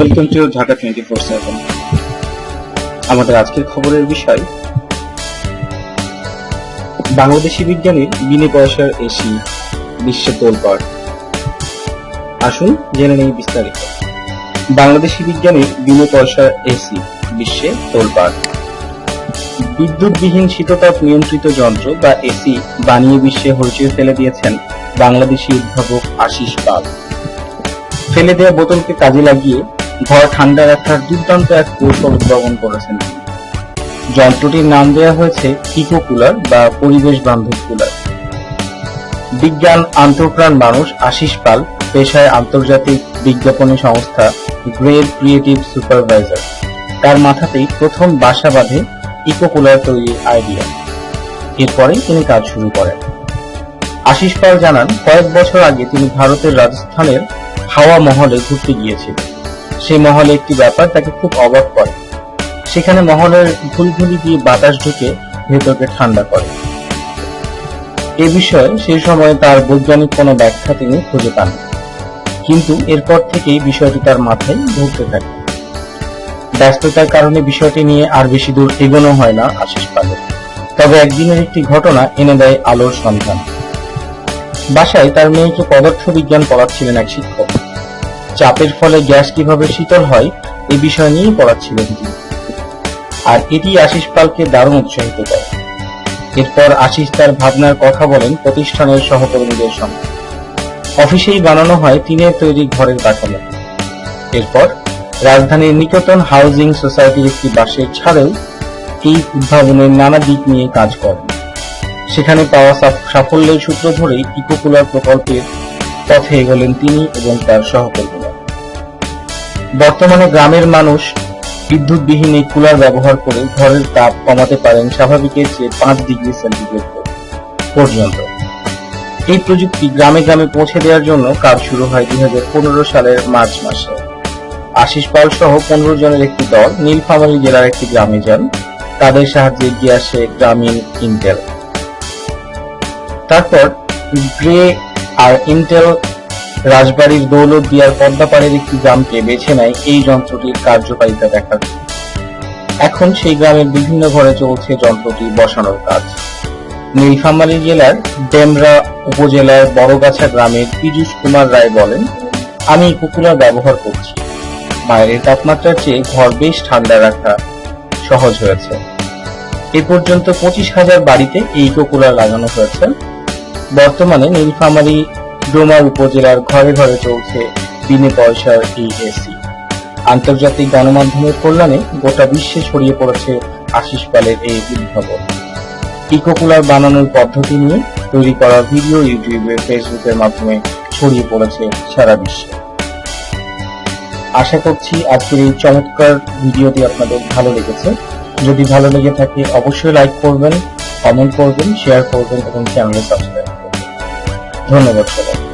Welcome to Dhaka twenty four seven আমাদের আজকের খবরের বিষয়, বাংলাদেশি বিজ্ঞানীর বিনে পয়সার এসি, বিশ্বে তোলপাড় আসুন জেনে নেই বিস্তারিত। বাংলাদেশি বিজ্ঞানীর বিনে পয়সার এসি, বিশ্বে তোলপাড় বিদ্যুৎবিহীন শীততাপ নিয়ন্ত্রিত যন্ত্র বা এসি বানিয়ে বিশ্বে হইচই ফেলে দিয়েছেন বাংলাদেশি উদ্ভাবক আশিস পাল। ফেলে দেওয়া বোতলকে কাজে লাগিয়ে ঘর ঠান্ডা রাখার দুর্দান্ত এক কৌশল উদ্ভাবন করেছেন যন্ত্রটির নাম দেওয়া হয়েছে ইকো কুলার বা পরিবেশ বান্ধব কুলার। বিজ্ঞান আন্তঃপ্রাণ মানুষ আশিস পাল, পেশায় আন্তর্জাতিক বিজ্ঞাপনী সংস্থা গ্রেড ক্রিয়েটিভ সুপারভাইজার। তার মাথাতেই প্রথম বাসা বাঁধে ইকো কুলার তৈরির আইডিয়া। এরপরেই তিনি কাজ শুরু করেন। আশিস পাল জানান, কয়েক বছর আগে তিনি ভারতের রাজস্থানের হাওয়া মহলে ঘুরতে গিয়েছিলেন। সেই মহলে একটি ব্যাপার তাকে খুব অবাক করে। সেখানে মহলের ঘুলঘুলি দিয়ে বাতাস ঢুকে ভেতরকে ঠান্ডা করে। এ বিষয়ে সেই সময় তার বৈজ্ঞানিক কোনো ব্যাখ্যা তিনি খুঁজে পান কিন্তু এরপর থেকেই বিষয়টি তার মাথায় ঘুরতে থাকে। ব্যস্ততার কারণে বিষয়টি নিয়ে আর বেশি দূর এগোনো হয় না আশিস পালের। তবে একদিনের একটি ঘটনা এনে দেয় আলোর সন্ধান। বাসায় তার মেয়েকে পদার্থবিজ্ঞান পড়াচ্ছিলেন এক শিক্ষক। চাপের ফলে গ্যাস কীভাবে শীতল হয়, এ বিষয় নিয়েই পড়াচ্ছিলেন তিনি। আর এটি আশিস পালকে দারুণ উৎসাহিত করে। এরপর আশিস তার ভাবনার কথা বলেন প্রতিষ্ঠানের সহকর্মীদের সঙ্গে। অফিসেই বানানো হয় টিনের তৈরি ঘরের কাঠামো। এরপর রাজধানীর নিকটন হাউজিং সোসাইটির একটি বাসের ছাড়েও এই উদ্ভাবনের নানা দিক নিয়ে কাজ করেন। সেখানে পাওয়া সাফল্যের সূত্র ধরেই ইকোকুলার প্রকল্পের পথে এগোলেন তিনি এবং তার সহকর্মীরা। বর্তমানে গ্রামের মানুষ বিদ্যুৎবিহীন এই কুলার ব্যবহার করে ঘরের তাপ কমাতে পারেন স্বাভাবিকের চেয়ে পাঁচ ডিগ্রি সেন্টিগ্রেড পর্যন্ত। এই প্রযুক্তি গ্রামে গ্রামে পৌঁছে দেওয়ার জন্য কাজ শুরু হয় দুই হাজার পনেরো সালের মার্চ মাসে। আশিস পাল সহ পনেরো জনের একটি দল নীলফামারী জেলার একটি গ্রামে যান। তাদের সাহায্যে এগিয়ে আসে গ্রামীণ ইন্টেল। তারপর গ্রে আর ইন্টেল রাজবাড়ির দৌলত দিয়ার পদ্মাপাড়ের একটি গ্রামকে বেছে নেয় এই যন্ত্রটির কার্যকারিতা দেখার এখন সেই গ্রামের বিভিন্ন ঘরে চলছে যন্ত্রটি বসানোর কাজ। নীলফামারী জেলার ডেমরা উপজেলার বড়গাছা গ্রামের পীযূষ কুমার রায় বলেন, আমি কুকুলার ব্যবহার করছি। বাইরের তাপমাত্রার চেয়ে ঘর বেশ ঠান্ডা রাখা সহজ হয়েছে। এ পর্যন্ত পঁচিশ হাজার বাড়িতে এই কুকুলার লাগানো হয়েছে। বর্তমানে নীলফামারী ডোমার উপজেলার ঘরে ঘরে চলছে বিনে পয়সার এই এসি আন্তর্জাতিক গণমাধ্যমের কল্যাণে গোটা বিশ্বে ছড়িয়ে পড়েছে আশিস পালের এই উদ্ভাবন ইকোকুলার বানানোর পদ্ধতি নিয়ে তৈরি করা ভিডিও ইউটিউবে, ফেসবুকের মাধ্যমে ছড়িয়ে পড়েছে সারা বিশ্বে। আশা করছি আজকের এই চমৎকার ভিডিওটি আপনাদের ভালো লেগেছে। যদি ভালো লেগে থাকে, অবশ্যই লাইক করবেন কমেন্ট করবেন শেয়ার করবেন এবং চ্যানেলে সাবস্ক্রাইব ধন্যবাদ সবাই